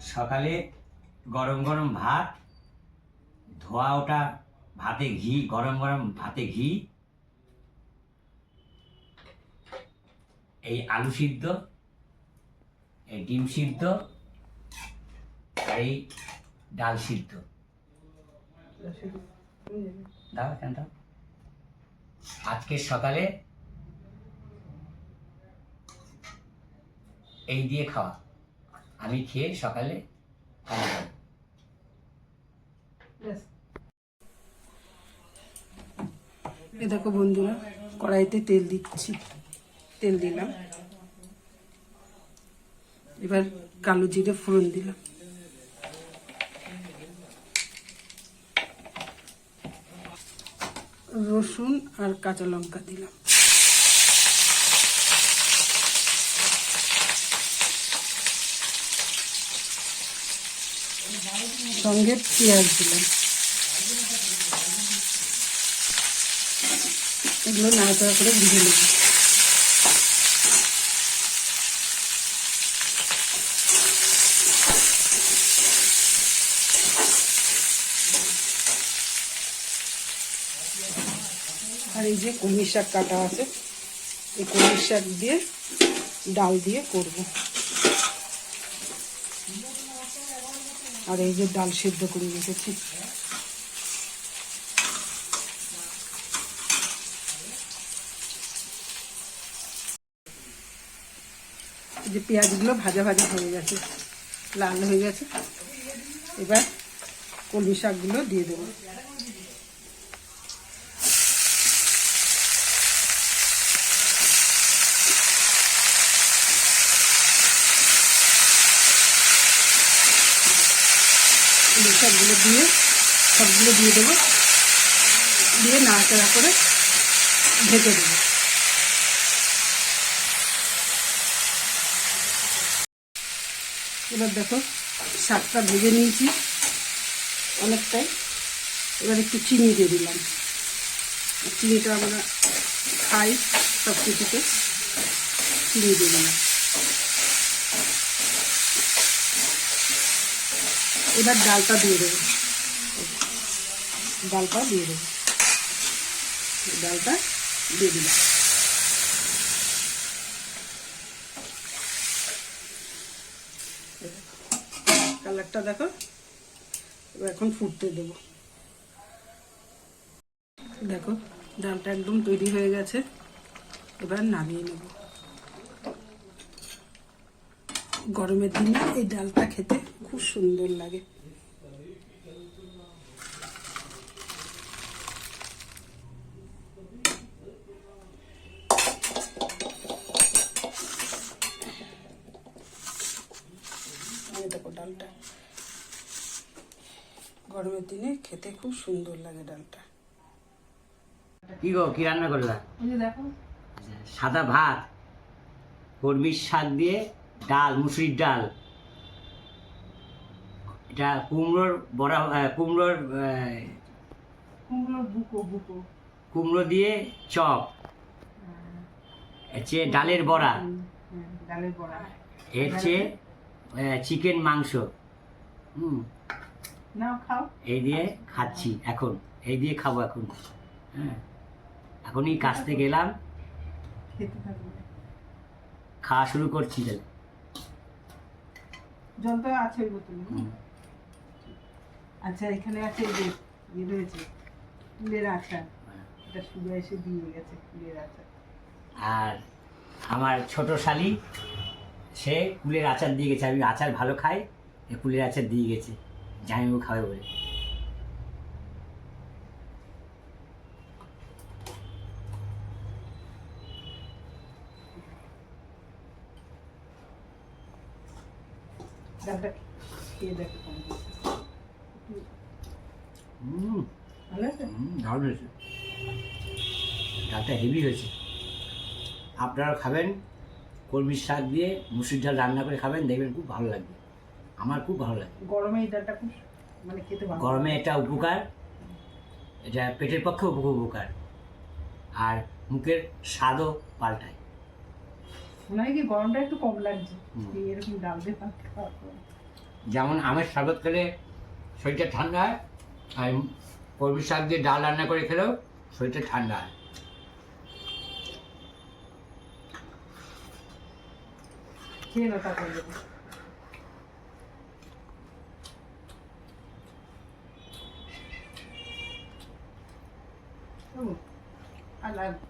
সকালে গরম গরম ভাত, ধোয়া ওটা, ভাতে ঘি, গরম গরম ভাতে ঘি, এই আলু সিদ্ধ, এই ডিম সিদ্ধ, এই ডাল সিদ্ধ। দাও কেন দাও। আজকে সকালে এই দিয়ে খাওয়া। আমি খেয়ে সকালে। এ দেখো বন্ধুরা, কড়াইতে তেল দিচ্ছি, তেল দিলাম। এবার কালো জিরে ফোড়ন দিলাম। রসুন আর কাঁচা লঙ্কা দিলাম। সঙ্গে পেঁয়াজ দিলাম। এগুলো নাড়াচাড়া করে ভেজে নেব। আর এই যে কুমির শাক কাটা আছে, এই কুমির শাক দিয়ে ডাল দিয়ে করব। আর এই যে ডাল সেদ্ধ করে রেখেছি। যে পেঁয়াজগুলো ভাজা ভাজা হয়ে গেছে, লাল হয়ে গেছে। এবার কলমি শাকগুলো দিয়ে দেবো। শাকগুলো দিয়ে, সবগুলো দিয়ে দেবো। দিয়ে নাড়াচাড়া করে ঢেকে দেবো এবার দেখো, শাকটা ভেজে নিয়েছি অনেকটাই। এবার একটু চিনি দিয়ে দিলাম। চিনিটা আমরা খাই সব কিছুতে চিনি দিয়ে দিলাম। এবার ডালটা দিয়ে দেবো। ডালটা দিয়ে দেবো। ডালটা দিয়ে দিলাম। কালারটা দেখো। এখন ফুটতে দেবো। দেখো, ডালটা একদম তৈরি হয়ে গেছে। এবার নামিয়ে নেব। গরমের দিনে এই ডালটা খেতে খুব সুন্দর লাগে। দেখো ডালটা। গরমের দিনে খেতে খুব সুন্দর লাগে ডালটা। কি গো কি রান্না করলা? দেখো। সাদা ভাত কর্মীর শাক দিয়ে ডাল মুসুরির ডাল। এটা কুমড়োর বড়া কুমড়োর কুমড়োর বুকো বুকো। কুমড়ো দিয়ে চপ। হচ্ছে ডালের বড়া। ডালের বড়া। হচ্ছে চিকেন মাংস। হুম। নাও খাও। এই দিয়ে খাচ্ছি এখন। এই দিয়ে খাব এখন। হ্যাঁ। এখনই কাছতে গেলাম। খাওয়া শুরু করছি তাহলে। জল তো আছে বোতলে। আচ্ছা এখানে আছে যে ইয়ে রয়েছে কুলের আচার। এটা শুধু এসে দিয়ে গেছে কুলের আচার। আর আমার ছোট শালি সে কুলের আচার দিয়ে গেছে। আমি আচার ভালো খাই এ কুলের আচার দিয়ে গেছে। জামাইবু খাবে বলে। ডালটা খেয়ে দেখো কেমন হয়েছে। হুম। ভালো আছে দারুণ হয়েছে। ডালটা হেভি হয়েছে। আপনারা খাবেন কলমির শাক দিয়ে মুসুর ডাল রান্না করে খাবেন দেখবেন খুব ভালো লাগবে। আমার খুব ভালো লাগে। গরমে এই ডালটা খুব মানে খেতে ভালো গরমে এটা উপকার এটা পেটের পক্ষে উপ- উপকার। আর মুখের স্বাদও পাল্টায়। মনে হয় কি গরমটা একটু কম লাগছে। এরকম ডাল দিয়ে ভাত যেমন আমের শরবত খেলে শরীরটা ঠান্ডা হয় আর কলমি শাক দিয়ে ডাল রান্না করে খেলেও শরীরটা ঠান্ডা হয়। খেয়ে নাও তারপরে আর লাগ-